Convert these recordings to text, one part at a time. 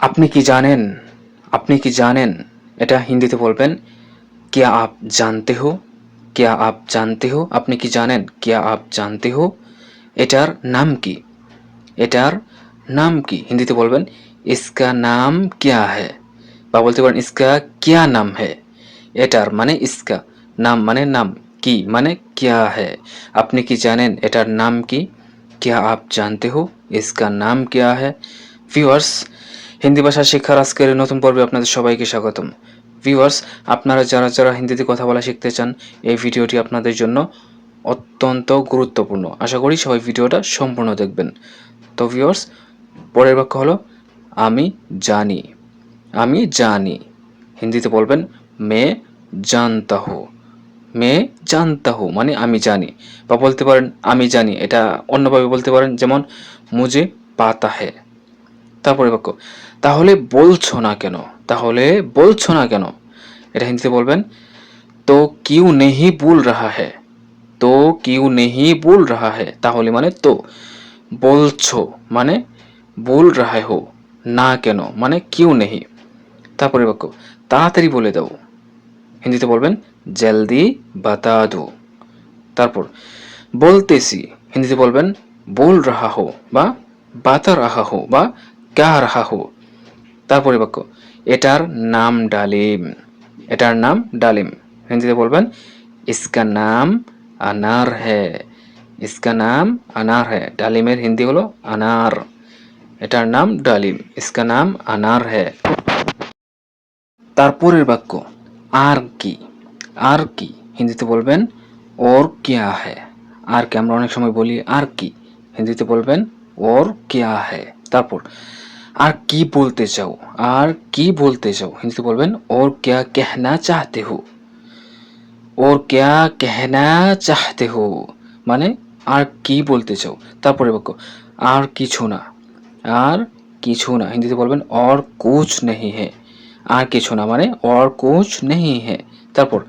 আপনি কি জানেন আপনি কি জানেন এটা হিন্দিতে বলবেন क्या आप जानते हो क्या आप जानते हो আপনি কি জানেন क्या आप जानते हो এটার নাম কি এটার নাম কি হিন্দিতে বলবেন इसका नाम क्या है বা বলতে পারেন इसका क्या नाम है এটার মানে इसका নাম মানে নাম কি মানে क्या है আপনি কি জানেন এটার নাম কি क्या आप जानते हो इसका नाम क्या है ভিউয়ার্স হিন্দি ভাষা শিক্ষার আজকের নতুন পর্বে আপনাদের সবাইকে স্বাগতম। ভিউয়ার্স আপনারা যারা যারা হিন্দিতে কথা বলা শিখতে চান, এই ভিডিওটি আপনাদের জন্য অত্যন্ত গুরুত্বপূর্ণ। আশা করি সবাই ভিডিওটা সম্পূর্ণ দেখবেন। তো ভিউয়ার্স পরের বাক্য হলো, আমি জানি। আমি জানি। হিন্দিতে বলবেন, মে জানতা হো মে জানতা হো মানে আমি জানি। বা বলতে পারেন, আমি জানি। এটা অন্যভাবে বলতে পারেন, যেমন, মুজে পাতা হে তারপরে বাক্য তাহলে বলছো না কেন? তাহলে বলছো না কেন? এটা হিন্দিতে বলবেন, তো কিউ নেহি বল রাহা হ্যাঁ তো কিউ নেহি বল রাহা হ্যাঁ তাহলে মানে তো। বলছো মানে বল রাহা হো, না কেন? মানে কিউ নেহি। তারপরে বাক্য তাড়াতাড়ি বলে দাও। হিন্দিতে বলবেন, জলদি বাতা দো। তারপর, বলতেছি। হিন্দিতে বলবেন, বল রাহা হো বা বাতা রাহা হো বা ক্যা রাহা হো তারপরে বাক্য এটার নাম ডালিম। এটার নাম ডালিম। হিন্দিতে বলবেন, ইসকা নাম আনার হে। ইসকা নাম আনার হ্যাঁ ডালিমের হিন্দি হলো আনার। এটার নাম ডালিম। ইসকা নাম আনার হে। তারপরের বাক্য আর কি? আর কি? হিন্দিতে বলবেন, ওর কিয়া হ্যাঁ আর কি আমরা অনেক সময় বলি, আর কি? হিন্দিতে বলবেন, ওর কিয়া হ্যাঁ তারপর, আর কি বলতে চাও? আর কি বলতে চাও? হিন্দিতে বলবেন, ওর ক্যা কেহনা চাহতে হো? ওর ক্যা কেহনা চাহতে হো? মানে আর কি বলতে চাও? তারপরে বাক্য আর কিছু না। আর কিছু না? হিন্দিতে বলবেন অর কুছ নেই হে আর কিছু না? মানে অর কুছ নেই হে তারপর,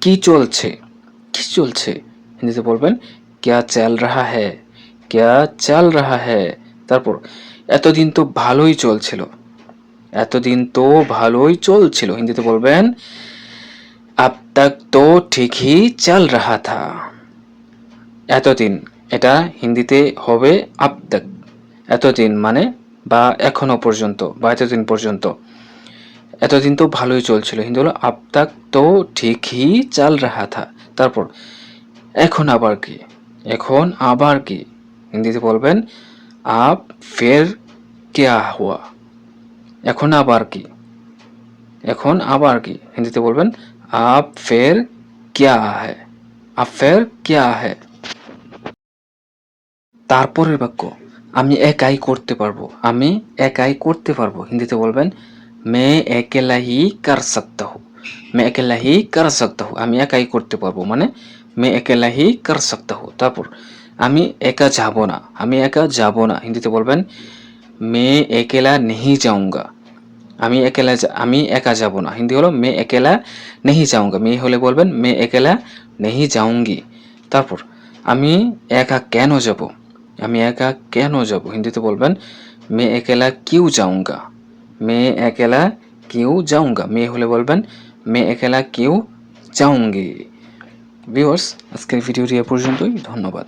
কি চলছে? কি চলছে? হিন্দিতে বলবেন, ক্যা চাল রাহা হ্যা ক্যা চাল রাহা হ্যা তারপর এতদিন তো ভালোই চলছিল। এতদিন তো ভালোই চলছিল, হিন্দিতে বলবেন। আব তক তো ঠিকই চল রাহা থা। এতদিন, এটা হিন্দিতে হবে আব তক। এতদিন মানে বা এখনও পর্যন্ত, বা এতদিন পর্যন্ত। এতদিন তো ভালোই চলছিল, হিন্দি হলো আব তক তো ঠিকই চাল রাহা থা। তারপর, এখন আবার কি? এখন আবার কি? হিন্দিতে বলবেন আপ ফের কেয়া হুয়া? এখন আবার কি? এখন আবার কি? হিন্দিতে বলবেন আপ ফের কেয়া হ্যায় আপ ফের কেয়া হ্যায় তারপরের বাক্য, আমি একাই করতে পারব। আমি একাই করতে পারব। হিন্দিতে বলবেন, মে একেলা হি কার সকতা হু মে একেলা হি কার সকতা হু আমি একাই করতে পারব। মানে মে একেলা হি কার সকতা হু তারপর আমি একা যাব না, আমি একা যাব না। হিন্দিতে বলবেন, মে একেলা নেহি যাউঙ্গা আমি একেলা আমি একা যাব না। হিন্দি হলো, মে একেলা নেহি যাউঙ্গা মেয়ে হলে বলবেন, মে একেলা নেহি যাউঙ্গি তারপর, আমি একা কেন যাব? আমি একা কেন যাব? হিন্দিতে বলবেন, মে একেলা কিউ যাউঙ্গা মে একেলা কিউ যাউঙ্গা মেয়ে হলে বলবেন, মে একেলা কিউ যাউঙ্গি ভিউয়ার্স, আজকের ভিডিওটি এ পর্যন্তই। ধন্যবাদ।